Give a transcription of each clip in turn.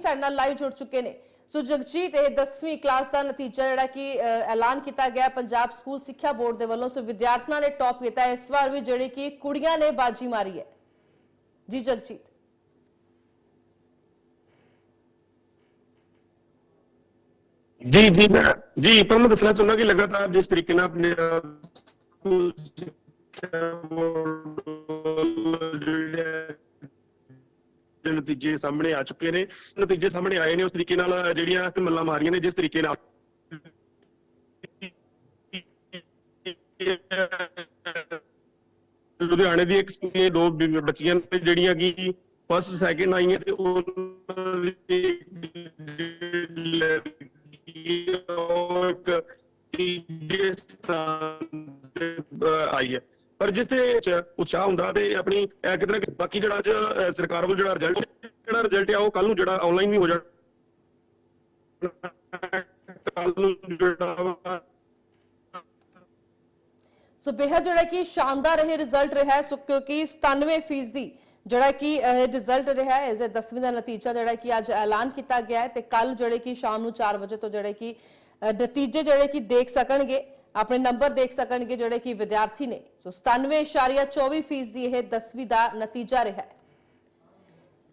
ਸਾਡੇ ਨਾਲ ਲਾਈਵ ਜੁੜ ਚੁੱਕੇ ਨੇ। ਸੋ ਜਗਜੀਤ ਇਹ 10ਵੀਂ ਕਲਾਸ ਦਾ ਨਤੀਜਾ ਜਿਹੜਾ ਕਿ ਐਲਾਨ ਕੀਤਾ ਗਿਆ। ਪੰਜਾਬ ਸਕੂਲ ਸਿੱਖਿਆ ਬੋਰਡ ਦੇ ਵੱਲੋਂ ਸੋ ਵਿਦਿਆਰਥੀਆਂ ਨੇ ਟੌਪ ਕੀਤਾ ਇਸ ਵਾਰ ਵੀ ਜਿਹੜੀ ਕਿ ਕੁੜੀਆਂ ਨੇ ਬਾਜੀ ਮਾਰੀ ਹੈ। ਜੀ ਜਗਜੀਤ। ਜੀ ਜੀ ਜੀ, ਪਰ ਮੈਂ ਦੱਸਣਾ ਚਾਹੁੰਦਾ ਕਿ ਲਗਾਤਾਰ ਜਿਸ ਤਰੀਕੇ ਨਾਲ ਆਪਣੇ ਸਕੂਲ ਸਿੱਖਿਆ ਬੋਰਡ ਜਿਹੜੇ ਦੇ ਨਤੀਜੇ ਸਾਹਮਣੇ ਆ ਚੁੱਕੇ ਨੇ। ਨਤੀਜੇ ਸਾਹਮਣੇ ਆਏ ਨੇ ਉਸ ਤਰੀਕੇ ਨਾਲ ਜਿਹੜੀਆਂ ਮੱਲਾਂ ਮਾਰੀਆਂ ਨੇ, ਜਿਸ ਤਰੀਕੇ ਨਾਲ ਲੁਧਿਆਣੇ ਦੀ ਇੱਕ ਸਕੂਲ ਦੋ ਬੱਚੀਆਂ ਨੇ ਜਿਹੜੀਆਂ ਕਿ ਫਸਟ ਸੈਕਿੰਡ ਆਈਆਂ ਤੇ ਉਹਨਾਂ ਦੀ ਲੜਕੀ ਉਹ ਤੀਜੇ ਸਥਾਨ ਤੇ ਆਈ ਹੈ। ਪਰ ਜਿੱਥੇ ਚ ਉਤਸ਼ਾਹ ਹੁੰਦਾ ਤੇ ਆਪਣੀ ਇਹ ਕਿਤੇ ਨਾ ਕਿਤੇ ਬਾਕੀ ਜਿਹੜਾ ਅੱਜ ਅਹ, ਸਰਕਾਰ ਵੱਲੋਂ ਜਿਹੜਾ ਰਿਜ਼ਲਟ ਜਿਹੜਾ ਰਿਜ਼ਲਟ ਆ ਉਹ ਕੱਲ ਨੂੰ ਜਿਹੜਾ ਆਨਲਾਈਨ ਵੀ ਹੋ ਜਾਣਾ। ਕੱਲ ਨੂੰ ਜਿਹੜਾ ਵਾ। ਸੋ ਬੇहद ਜਿਹੜਾ ਕਿ ਸ਼ਾਨਦਾਰ ਇਹ ਰਿਜ਼ਲਟ ਰਿਹਾ ਹੈ ਸੋ ਕਿਉਂਕਿ 97% ਦੀ ਜਿਹੜਾ ਕਿ ਇਹ ਰਿਜ਼ਲਟ ਰਿਹਾ ਹੈ ਇਸ ਦੇ 10ਵੀਂ ਦਾ ਨਤੀਜਾ ਜਿਹੜਾ ਕਿ ਅੱਜ ਐਲਾਨ ਕੀਤਾ ਗਿਆ ਹੈ ਤੇ ਕੱਲ ਜਿਹੜੇ ਕਿ ਸ਼ਾਮ ਨੂੰ 4 ਵਜੇ ਤੋਂ ਜਿਹੜੇ ਕਿ ਅ, ਨਤੀਜੇ ਜਿਹੜੇ ਕਿ ਦੇਖ ਸਕਣਗੇ। ਆਪਣੇ ਨੰਬਰ ਦੇਖ ਸਕਣਗੇ ਜਿਹੜੇ ਕਿ ਵਿਦਿਆਰਥੀ ਨੇ। ਸੋ 97.24% ਦੀ ਇਹ 10ਵੀਂ ਦਾ ਨਤੀਜਾ ਰਿਹਾ ਹੈ।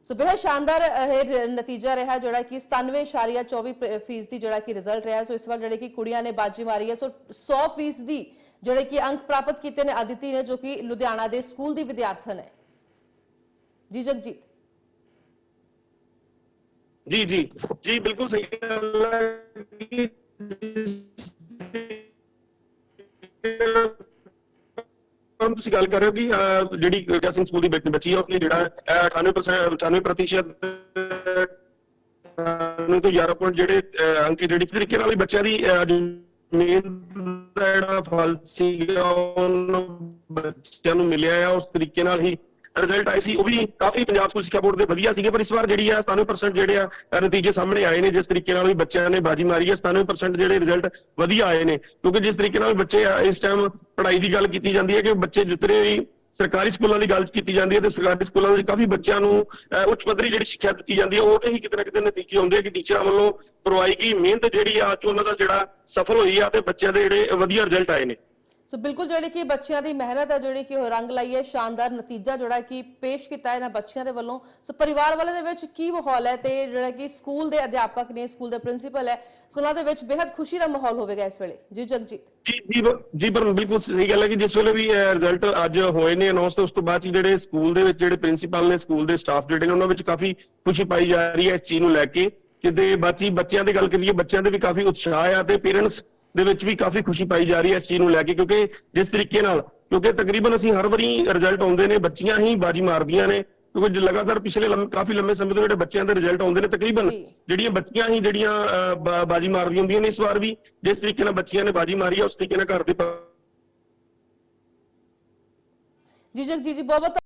ਸੋ ਬੇहद ਸ਼ਾਨਦਾਰ ਇਹ ਰ- ਨਤੀਜਾ ਰਿਹਾ ਜਿਹੜਾ ਕਿ 97.24% ਦੀ ਜਿਹੜਾ ਕਿ ਰਿਜ਼ਲਟ ਰਿਹਾ ਸੋ ਇਸ ਵਾਰ ਜਿਹੜੇ ਕਿ ਕੁੜੀਆਂ ਨੇ ਬਾਜੀ ਮਾਰੀ ਹੈ। ਸੋ 100% ਦੀ ਜਿਹੜੇ ਕਿ ਅੰਕ ਪ੍ਰਾਪਤ ਕੀਤੇ ਨੇ ਅਦਿਤੀ ਨੇ, ਜੋ ਕਿ ਲੁਧਿਆਣਾ ਦੇ ਸਕੂਲ ਦੀ ਵਿਦਿਆਰਥਣ ਹੈ। ਜੀ ਜਗਜੀਤ। ਜੀ ਜੀ। ਜੀ, ਬਿਲਕੁਲ ਸਹੀ ਤੁਸੀਂ ਗੱਲ ਕਰ ਰਹੇ ਹੋ ਕਿ ਜਿਹੜੀ ਗਰਜਾ ਸਿੰਘ ਸਕੂਲ ਦੀ ਬੱਚੀ ਹੈ ਉਸਨੇ ਜਿਹੜਾ 98% 98% ਨੂੰ ਤੋਂ 11 ਪੁਆਇੰਟ ਜਿਹੜੇ ਅੰਕ ਜਿਹੜੀ ਤਰੀਕੇ ਨਾਲ ਹੀ ਬੱਚਿਆਂ ਦੀ ਮਿਹਨਤ ਜਿਹੜਾ ਫਲ ਸੀਗਾ, ਉਹਨੂੰ ਬੱਚਿਆਂ ਨੂੰ ਮਿਲਿਆ ਆ, ਉਸ ਤਰੀਕੇ ਨਾਲ ਹੀ ਰਿਜ਼ਲਟ ਆਏ ਸੀ, ਉਹ ਵੀ ਕਾਫੀ ਪੰਜਾਬ ਸਕੂਲ ਸਿੱਖਿਆ ਬੋਰਡ ਦੇ ਵਧੀਆ ਸੀਗੇ, ਪਰ ਇਸ ਵਾਰ ਜਿਹੜੀ ਆ 97% ਜਿਹੜੇ ਆ, ਨਤੀਜੇ ਸਾਹਮਣੇ ਆਏ ਨੇ, ਜਿਸ ਤਰੀਕੇ ਨਾਲ ਵੀ ਬੱਚਿਆਂ ਨੇ ਬਾਜੀ ਮਾਰੀ ਹੈ 97% ਜਿਹੜੇ ਰਿਜ਼ਲਟ ਵਧੀਆ ਆਏ ਨੇ। ਕਿਉਂਕਿ ਜਿਸ ਤਰੀਕੇ ਨਾਲ ਬੱਚੇ ਇਸ ਟਾਈਮ ਪੜ੍ਹਾਈ ਦੀ ਗੱਲ ਕੀਤੀ ਜਾਂਦੀ ਹੈ ਕਿ ਬੱਚੇ ਜਿਤਨੇ ਵੀ ਸਰਕਾਰੀ ਸਕੂਲਾਂ ਦੀ ਗੱਲ ਕੀਤੀ ਜਾਂਦੀ ਹੈ ਤੇ ਸਰਕਾਰੀ ਸਕੂਲਾਂ ਵਿੱਚ ਕਾਫੀ ਬੱਚਿਆਂ ਨੂੰ ਉੱਚ ਪੱਧਰੀ ਜਿਹੜੀ ਸਿੱਖਿਆ ਦਿੱਤੀ ਜਾਂਦੀ ਹੈ, ਉਹ ਤੇ ਹੀ ਕਿਤੇ ਨਾ ਕਿਤੇ ਨਤੀਜੇ ਆਉਂਦੇ ਆ ਕਿ ਟੀਚਰਾਂ ਵੱਲੋਂ ਕਰਵਾਈ ਗਈ ਮਿਹਨਤ ਜਿਹੜੀ ਆ ਕਿ ਉਹਨਾਂ ਦਾ ਜਿਹੜਾ ਸਫਲ ਹੋਈ ਆ ਤੇ ਬੱਚਿਆਂ ਦੇ ਜਿਹੜੇ ਵਧੀਆ ਰਿਜ਼ਲਟ ਆਏ ਨੇ। ਸੋ ਬਿਲਕੁਲ ਜਿਹੜੀ ਕਿ ਬੱਚਿਆਂ ਦੀ ਮਿਹਨਤ ਹੈ, ਜਿਹੜੀ ਕਿ ਉਹ ਰੰਗ ਲਾਈ ਹੈ, ਸ਼ਾਨਦਾਰ ਨਤੀਜਾ ਜਿਹੜਾ ਕਿ ਪੇਸ਼ ਕੀਤਾ ਇਹਨਾਂ ਬੱਚਿਆਂ ਦੇ ਵੱਲੋਂ। ਸੋ ਪਰਿਵਾਰ ਵਾਲੇ ਦੇ ਵਿੱਚ ਕੀ ਮਾਹੌਲ ਹੈ ਤੇ ਜਿਹੜਾ ਕਿ ਸਕੂਲ ਦੇ ਅਧਿਆਪਕ ਨੇ, ਸਕੂਲ ਦੇ ਪ੍ਰਿੰਸੀਪਲ ਹੈ, ਸਕੂਲਾਂ ਦੇ ਵਿੱਚ ਬੇहद ਖੁਸ਼ੀ ਦਾ ਮਾਹੌਲ ਹੋਵੇਗਾ ਇਸ ਵੇਲੇ। ਜੀ, ਜਗਜੀਤ। ਜੀ ਜੀ ਜੀ, ਪਰ ਬਿਲਕੁਲ ਸਹੀ ਗੱਲ ਹੈ ਕਿ ਜਿਸ ਵੇਲੇ ਵੀ ਰਿਜ਼ਲਟ ਅੱਜ ਹੋਏ ਨੇ ਅਨਾਉਂਸ ਉਸ ਤੋਂ ਬਾਅਦ ਜਿਹੜੇ ਸਕੂਲ ਦੇ ਵਿੱਚ ਜਿਹੜੇ ਪ੍ਰਿੰਸੀਪਲ ਨੇ, ਸਕੂਲ ਦੇ ਸਟਾਫ ਜਿਹੜੇ ਨੇ, ਉਹਨਾਂ ਵਿੱਚ ਕਾਫੀ ਖੁਸ਼ੀ ਪਾਈ ਜਾ ਰਹੀ ਹੈ ਇਸ ਚੀਜ਼ ਨੂੰ ਲੈ ਕੇ। ਕਿਤੇ ਬਾਕੀ ਬੱਚਿਆਂ ਦੀ ਗੱਲ ਕਰੀਏ, ਬੱਚਿਆਂ ਦੇ ਵੀ ਕਾਫੀ ਉਤਸ਼ਾਹ ਆ ਤੇ ਪੇਰੈਂਟਸ ਦੇ ਵਿੱਚ ਵੀ ਕਾਫੀ ਖੁਸ਼ੀ ਪਾਈ ਜਾ ਰਹੀ ਹੈ ਇਸ ਚੀਜ਼ ਨੂੰ ਲੈ ਕੇ ਕਿਉਂਕਿ ਜਿਸ ਤਰੀਕੇ ਨਾਲ ਕਿਉਂਕਿ ਤਕਰੀਬਨ ਅਸੀਂ ਹਰ ਵਾਰੀ ਰਿਜ਼ਲਟ ਆਉਂਦੇ ਨੇ ਬੱਚੀਆਂ ਹੀ ਬਾਜੀ ਮਾਰਦੀਆਂ ਨੇ ਕਿਉਂਕਿ ਜੇ ਲਗਾਤਾਰ ਪਿਛਲੇ ਕਾਫੀ ਲੰਮੇ ਸਮੇਂ ਤੋਂ ਜਿਹੜੇ ਬੱਚਿਆਂ ਦੇ ਰਿਜ਼ਲਟ ਆਉਂਦੇ ਨੇ ਤਕਰੀਬਨ ਜੀ। ਜਿਹੜੀਆਂ ਬੱਚੀਆਂ ਹੀ ਜਿਹੜੀਆਂ ਬਾਜੀ ਮਾਰਦੀਆਂ ਹੁੰਦੀਆਂ ਨੇ ਇਸ ਵਾਰ ਵੀ ਜਿਸ ਤਰੀਕੇ ਨਾਲ ਬੱਚੀਆਂ ਨੇ ਬਾਜੀ ਮਾਰੀ ਹੈ ਉਸ ਤਰੀਕੇ ਨਾਲ ਘਰ ਦੇ ਪ- ਜੀ ਜੀ ਬਹੁਤ ਬਹੁਤ